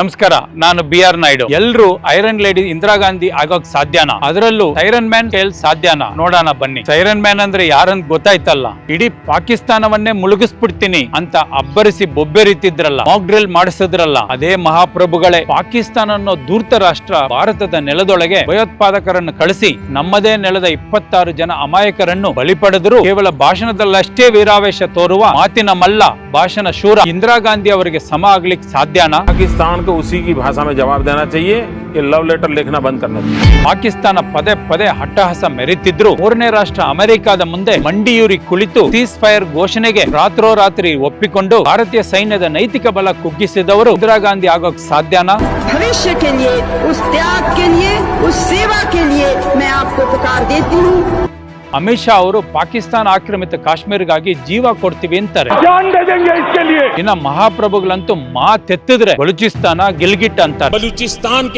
ನಮಸ್ಕಾರ, ನಾನು B R Naidu. ಎಲ್ರು ಐರನ್ ಲೇಡಿ ಇಂದಿರಾ ಗಾಂಧಿ ಆಗೋಕ್ ಸಾಧ್ಯನಾ? ಅದರಲ್ಲೂ ಐರನ್ ಮ್ಯಾನ್ ಟೇಲ್ ಸಾಧ್ಯನಾ? ನೋಡೋಣ ಬನ್ನಿ. ಐರನ್ ಮ್ಯಾನ್ ಅಂದ್ರೆ ಯಾರಂತ ಗೊತ್ತಾಯ್ತಲ್ಲ? ಇಡೀ ಪಾಕಿಸ್ತಾನವನ್ನೇ ಮುಳುಗಿಸ್ಬಿಡ್ತೀನಿ ಅಂತ ಅಬ್ಬರಿಸಿ ಬೊಬ್ಬೆರಿತಿದ್ರಲ್ಲ ಮಾಕ್ ಡ್ರಿಲ್ ಮಾಡಿಸಿದ್ರಲ್ಲ, ಅದೇ ಮಹಾಪ್ರಭುಗಳೇ. ಪಾಕಿಸ್ತಾನ ಅನ್ನೋ ಧೂರ್ತ ರಾಷ್ಟ್ರ ಭಾರತದ ನೆಲದೊಳಗೆ ಭಯೋತ್ಪಾದಕರನ್ನು ಕಳಿಸಿ, ನಮ್ಮದೇ ನೆಲದ ಇಪ್ಪತ್ತಾರು ಜನ ಅಮಾಯಕರನ್ನು ಬಲಿ ಪಡೆದ್ರು ಕೇವಲ ಭಾಷಣದಲ್ಲಷ್ಟೇ ವೀರಾವೇಶ ತೋರುವ ಮಾತಿನ ಮಲ್ಲ ಭಾಷಣ ಶೂರ ಇಂದಿರಾ ಗಾಂಧಿ ಅವರಿಗೆ ಸಮ ಆಗ್ಲಿಕ್ಕೆ ಸಾಧ್ಯನಾ? ಪಾಕಿಸ್ತಾನ को उसी की भाषा में जवाब देना चाहिए कि लव लेटर लिखना बंद करना चाहिए ಪಾಕಿಸ್ತಾನ ಪದೇ ಪದೇ ಹಟ್ಟಹಾಸ ಮೆರೆತಿದ್ರು ಮೂರನೇ ರಾಷ್ಟ್ರ ಅಮೆರಿಕದ ಮುಂದೆ ಮಂಡಿಯೂರಿ ಕುಳಿತು ಸೀಸ್ ಫೈರ್ ಘೋಷಣೆಗೆ ರಾತ್ರೋರಾತ್ರಿ ಒಪ್ಪಿಕೊಂಡು ಭಾರತೀಯ ಸೈನ್ಯದ ನೈತಿಕ ಬಲ ಕುಗ್ಗಿಸಿದವರು ಇಂದಿರಾ ಗಾಂಧಿ ಆಗೋಕ್ ಸಾಧ್ಯನಾ भविष्य के ಅಮಿತ್ ಶಾ ಅವರು ಪಾಕಿಸ್ತಾನ ಆಕ್ರಮಿತ ಕಾಶ್ಮೀರಗಾಗಿ ಜೀವ ಕೊಡ್ತೀವಿ ಅಂತಾರೆ. ಇನ್ನ ಮಹಾಪ್ರಭುಗಳಂತೂ ಮಾತೆತ್ತಿದ್ರೆ ಬಲೂಚಿಸ್ತಾನ ಗಿಲ್ಗಿಟ್ ಅಂತಾರೆ. ಬಲೂಚಿಸ್ತಾನ್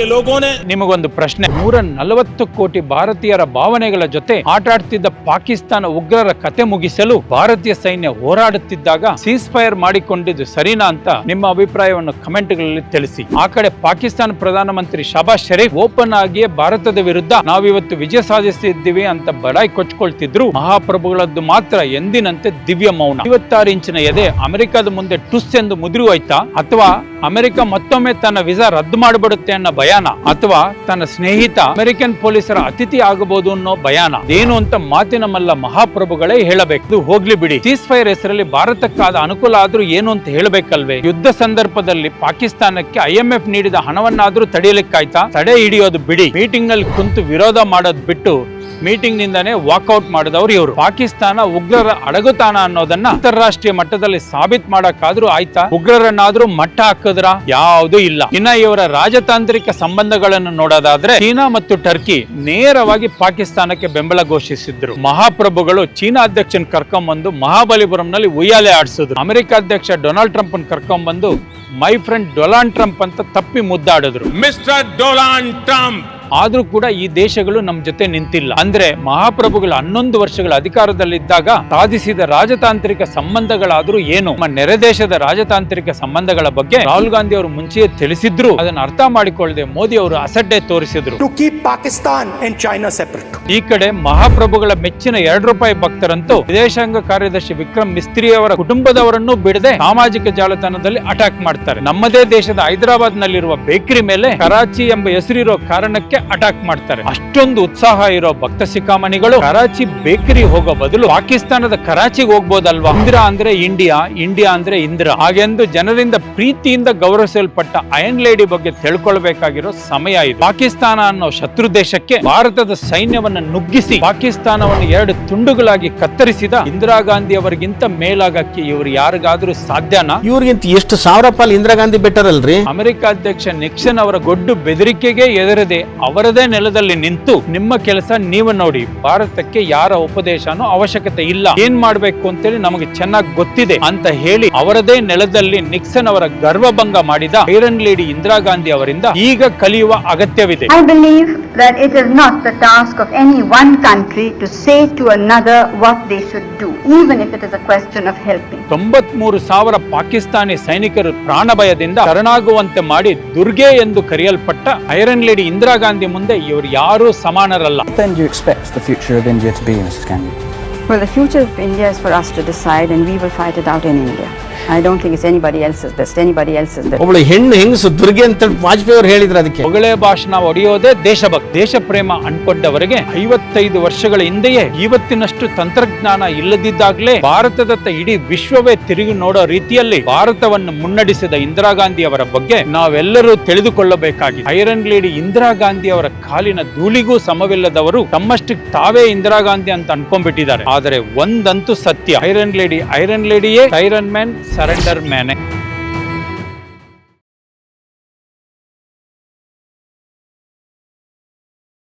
ನಿಮಗೊಂದು ಪ್ರಶ್ನೆ. ನೂರ ನಲವತ್ತು ಕೋಟಿ ಭಾರತೀಯರ ಭಾವನೆಗಳ ಜೊತೆ ಆಟಾಡ್ತಿದ್ದ ಪಾಕಿಸ್ತಾನ ಉಗ್ರರ ಕತೆ ಮುಗಿಸಲು ಭಾರತೀಯ ಸೈನ್ಯ ಹೋರಾಡುತ್ತಿದ್ದಾಗ ಸೀಸ್ ಫೈರ್ ಮಾಡಿಕೊಂಡಿದ್ದು ಸರಿನಾ ಅಂತ ನಿಮ್ಮ ಅಭಿಪ್ರಾಯವನ್ನು ಕಮೆಂಟ್ಗಳಲ್ಲಿ ತಿಳಿಸಿ. ಆ ಕಡೆ ಪಾಕಿಸ್ತಾನ ಪ್ರಧಾನಮಂತ್ರಿ ಶಬಾ ಶರೀಫ್ ಓಪನ್ ಆಗಿಯೇ ಭಾರತದ ವಿರುದ್ಧ ನಾವಿವತ್ತು ವಿಜಯ ಸಾಧಿಸಿದ್ದೀವಿ ಅಂತ ಬಡಾಯಿ ಕೊಚ್ಚಿಕೊಂಡು ಕೊಚ್ಕೊಳ್ತಿದ್ರು ಮಹಾಪ್ರಭುಗಳದ್ದು ಮಾತ್ರ ಎಂದಿನಂತೆ ದಿವ್ಯ ಮೌನ. ಐವತ್ತಾರು ಇಂಚಿನ ಎದೆ ಅಮೆರಿಕದ ಮುಂದೆ ಟುಸ್ ಎಂದು ಮುದುರು ಹೋಯ್ತಾ, ಅಥವಾ ಅಮೆರಿಕ ಮತ್ತೊಮ್ಮೆ ತನ್ನ ವಿಸಾ ರದ್ದು ಮಾಡಿಬಿಡುತ್ತೆ ಅನ್ನೋ ಭಯಾನ, ಅಥವಾ ತನ್ನ ಸ್ನೇಹಿತ ಅಮೆರಿಕನ್ ಪೊಲೀಸರ ಅತಿಥಿ ಆಗಬಹುದು ಅನ್ನೋ ಭಯಾನ. ಏನು ಅಂತ ಮಾತಿನ ಮಲ್ಲ ಮಹಾಪ್ರಭುಗಳೇ ಹೇಳಬೇಕು. ಹೋಗ್ಲಿ ಬಿಡಿ. ಸೀಸ್ ಫೈರ್ ಹೆಸರಲ್ಲಿ ಭಾರತಕ್ಕಾದ ಅನುಕೂಲ ಆದ್ರೂ ಏನು ಅಂತ ಹೇಳಬೇಕಲ್ವೇ? ಯುದ್ಧ ಸಂದರ್ಭದಲ್ಲಿ ಪಾಕಿಸ್ತಾನಕ್ಕೆ ಐಎಂಎಫ್ ನೀಡಿದ ಹಣವನ್ನಾದ್ರೂ ತಡೆಯಲಿಕ್ಕಾಯ್ತಾ? ತಡೆ ಹಿಡಿಯೋದು ಬಿಡಿ. ಮೀಟಿಂಗ್ನಲ್ಲಿ ಕುಂತು ವಿರೋಧ ಮಾಡೋದ್ ಬಿಟ್ಟು ಮೀಟಿಂಗ್ ನಿಂದನೇ ವಾಕ್ಔಟ್ ಮಾಡಿದವರು ಇವರು. ಪಾಕಿಸ್ತಾನ ಉಗ್ರರ ಅಡಗುತಾನ ಅನ್ನೋದನ್ನ ಅಂತಾರಾಷ್ಟ್ರೀಯ ಮಟ್ಟದಲ್ಲಿ ಸಾಬೀತ್ ಮಾಡಕ್ಕಾದ್ರೂ ಆಯ್ತಾ? ಉಗ್ರರನ್ನಾದ್ರೂ ಮಟ್ಟ ಹಾಕಿದ್ರ? ಯಾವುದು ಇಲ್ಲ. ಇನ್ನ ಇವರ ರಾಜತಾಂತ್ರಿಕ ಸಂಬಂಧಗಳನ್ನು ನೋಡೋದಾದ್ರೆ ಚೀನಾ ಮತ್ತು ಟರ್ಕಿ ನೇರವಾಗಿ ಪಾಕಿಸ್ತಾನಕ್ಕೆ ಬೆಂಬಲ ಘೋಷಿಸಿದ್ರು. ಮಹಾಪ್ರಭುಗಳು ಚೀನಾ ಅಧ್ಯಕ್ಷನ ಕರ್ಕೊಂಡ್ಬಂದು ಮಹಾಬಲಿಪುರಂನಲ್ಲಿ ಉಯ್ಯಾಲೆ ಆಡಿಸಿದ್ರು. ಅಮೆರಿಕ ಅಧ್ಯಕ್ಷ ಡೊನಾಲ್ಡ್ ಟ್ರಂಪ್ ಕರ್ಕೊಂಡ್ಬಂದು ಮೈ ಫ್ರೆಂಡ್ ಡೊನಾಲ್ಡ್ ಟ್ರಂಪ್ ಅಂತ ತಪ್ಪಿ ಮುದ್ದಾಡಿದ್ರು. ಮಿಸ್ಟರ್ ಡೊನಾಲ್ಡ್ ಟ್ರಂಪ್ ಆದ್ರೂ ಕೂಡ ಈ ದೇಶಗಳು ನಮ್ಮ ಜೊತೆ ನಿಂತಿಲ್ಲ. ಅಂದ್ರೆ ಮಹಾಪ್ರಭುಗಳು ಹನ್ನೊಂದು ವರ್ಷಗಳ ಅಧಿಕಾರದಲ್ಲಿದ್ದಾಗ ಸಾಧಿಸಿದ ರಾಜತಾಂತ್ರಿಕ ಸಂಬಂಧಗಳಾದ್ರೂ ಏನು? ನಮ್ಮ ನೆರೆ ದೇಶದ ರಾಜತಾಂತ್ರಿಕ ಸಂಬಂಧಗಳ ಬಗ್ಗೆ ರಾಹುಲ್ ಗಾಂಧಿ ಅವರು ಮುಂಚೆಯೇ ತಿಳಿಸಿದ್ರು. ಅದನ್ನು ಅರ್ಥ ಮಾಡಿಕೊಳ್ಳದೆ ಮೋದಿ ಅವರು ಅಸಡ್ಡೆ ತೋರಿಸಿದ್ರು. To keep Pakistan and China separate ಈ ಕಡೆ ಮಹಾಪ್ರಭುಗಳ ಮೆಚ್ಚಿನ ಎರಡು ರೂಪಾಯಿ ಭಕ್ತರಂತೂ ವಿದೇಶಾಂಗ ಕಾರ್ಯದರ್ಶಿ ವಿಕ್ರಮ್ ಮಿಸ್ತ್ರಿ ಅವರ ಕುಟುಂಬದವರನ್ನು ಬಿಡದೆ ಸಾಮಾಜಿಕ ಜಾಲತಾಣದಲ್ಲಿ ಅಟ್ಯಾಕ್ ಮಾಡ್ತಾರೆ. ನಮ್ಮದೇ ದೇಶದ ಹೈದರಾಬಾದ್ ನಲ್ಲಿರುವ ಬೇಕರಿ ಮೇಲೆ ಕರಾಚಿ ಎಂಬ ಹೆಸರಿರೋ ಕಾರಣಕ್ಕೆ ಅಟ್ಯಾಕ್ ಮಾಡ್ತಾರೆ. ಅಷ್ಟೊಂದು ಉತ್ಸಾಹ ಇರೋ ಭಕ್ತ ಶಿಖಾಮಣಿಗಳು ಕರಾಚಿ ಬೇಕರಿ ಹೋಗೋ ಬದಲು ಪಾಕಿಸ್ತಾನದ ಕರಾಚಿಗೆ ಹೋಗ್ಬೋದಲ್ವಾ? ಇಂದಿರಾ ಅಂದ್ರೆ ಇಂಡಿಯಾ ಇಂಡಿಯಾ ಅಂದ್ರೆ ಇಂದಿರಾ. ಹಾಗೆಂದು ಜನರಿಂದ ಪ್ರೀತಿಯಿಂದ ಗೌರವಿಸಲ್ಪಟ್ಟ ಅಯನ್ ಲೇಡಿ ಬಗ್ಗೆ ತಿಳ್ಕೊಳ್ಬೇಕಾಗಿರೋ ಸಮಯ ಇದು. ಪಾಕಿಸ್ತಾನ ಅನ್ನೋ ಶತ್ರು ದೇಶಕ್ಕೆ ಭಾರತದ ಸೈನ್ಯವನ್ನ ನುಗ್ಗಿಸಿ ಪಾಕಿಸ್ತಾನವನ್ನು ಎರಡು ತುಂಡುಗಳಾಗಿ ಕತ್ತರಿಸಿದ ಇಂದಿರಾ ಗಾಂಧಿ ಅವರಿಗಿಂತ ಮೇಲಾಗಕ್ಕೆ ಇವರು ಯಾರಿಗಾದ್ರೂ ಸಾಧ್ಯನಾ? ಇವ್ರಿಗಿಂತ ಎಷ್ಟು ಸಾವಿರ ಪಾಲ್ ಇಂದಿರಾ ಗಾಂಧಿ ಬೆಟರ್ ಅಲ್ರಿ ಅಮೆರಿಕ ಅಧ್ಯಕ್ಷ ನಿಕ್ಸನ್ ಅವರ ಗೊಡ್ಡು ಬೆದರಿಕೆಗೆ ಎದುರದೆ ಅವರದೇ ನೆಲದಲ್ಲಿ ನಿಂತು ನಿಮ್ಮ ಕೆಲಸ ನೀವು ನೋಡಿ ಭಾರತಕ್ಕೆ ಯಾರ ಉಪದೇಶನೂ ಅವಶ್ಯಕತೆ ಇಲ್ಲ. ಏನ್ ಮಾಡ್ಬೇಕು ಅಂತೇಳಿ ನಮಗೆ ಚೆನ್ನಾಗಿ ಗೊತ್ತಿದೆ ಅಂತ ಹೇಳಿ ಅವರದೇ ನೆಲದಲ್ಲಿ ನಿಕ್ಸನ್ ಅವರ ಗರ್ವಭಂಗ ಮಾಡಿದ ಐರನ್ ಲೇಡಿ ಇಂದಿರಾ ಗಾಂಧಿ ಅವರಿಂದ ಈಗ ಕಲಿಯುವ ಅಗತ್ಯವಿದೆ. I believe that it is not the task of any one country to say to another what they should do even if it is a question of helping ತೊಂಬತ್ಮೂರು ಸಾವಿರ ಪಾಕಿಸ್ತಾನಿ ಸೈನಿಕರು ಪ್ರಾಣ ಭಯದಿಂದ ಶರಣಾಗುವಂತೆ ಮಾಡಿ ದುರ್ಗೆ ಎಂದು ಕರೆಯಲ್ಪಟ್ಟ iron lady Indira Gandhi ಮುಂದೆ ಇವರು ಯಾರೂ ಸಮಾನರಲ್ಲ What then do you expect the future of India to be, Mrs. Gandhi? Well, the future of India is for us to decide, and we will fight it out in India. I don't think it's anybody else's best, anybody else's best ಒಬ್ಳು ಹೆಣ್ಣು ಹೆಂಗಸು ದುರ್ಗೆ ಅಂತ ವಾಜಪೇಯಿ ಅವರು ಹೇಳಿದ್ರು ಅದಕ್ಕೆ. ಹೊಗಳೇ ಭಾಷಣ ಒಡೆಯೋದೇ ದೇಶಭಕ್ತಿ ದೇಶ ಪ್ರೇಮ ಅನ್ಕೊಂಡವರಿಗೆ ಐವತ್ತೈದು ವರ್ಷಗಳ ಹಿಂದೆಯೇ ಇವತ್ತಿನಷ್ಟು ತಂತ್ರಜ್ಞಾನ ಇಲ್ಲದಿದ್ದಾಗಲೇ ಭಾರತದತ್ತ ಇಡೀ ವಿಶ್ವವೇ ತಿರುಗಿ ನೋಡೋ ರೀತಿಯಲ್ಲಿ ಭಾರತವನ್ನು ಮುನ್ನಡೆಸಿದ ಇಂದಿರಾ ಗಾಂಧಿ ಅವರ ಬಗ್ಗೆ ನಾವೆಲ್ಲರೂ ತಿಳಿದುಕೊಳ್ಳಬೇಕಾಗಿದೆ. ಐರನ್ ಲೇಡಿ ಇಂದಿರಾ ಗಾಂಧಿ ಅವರ ಕಾಲಿನ ಧೂಳಿಗೂ ಸಮವಿಲ್ಲದವರು ತಮ್ಮಷ್ಟಕ್ಕೆ ತಾವೇ ಇಂದಿರಾ ಗಾಂಧಿ ಅಂತ ಅನ್ಕೊಂಡ್ಬಿಟ್ಟಿದ್ದಾರೆ. ಆದರೆ ಒಂದಂತೂ ಸತ್ಯ ಐರನ್ ಲೇಡಿ ಐರನ್ ಲೇಡಿಯೇ ಐರನ್ ಮ್ಯಾನ್ ಸರೆಂಡರ್ ಮ್ಯಾನೆ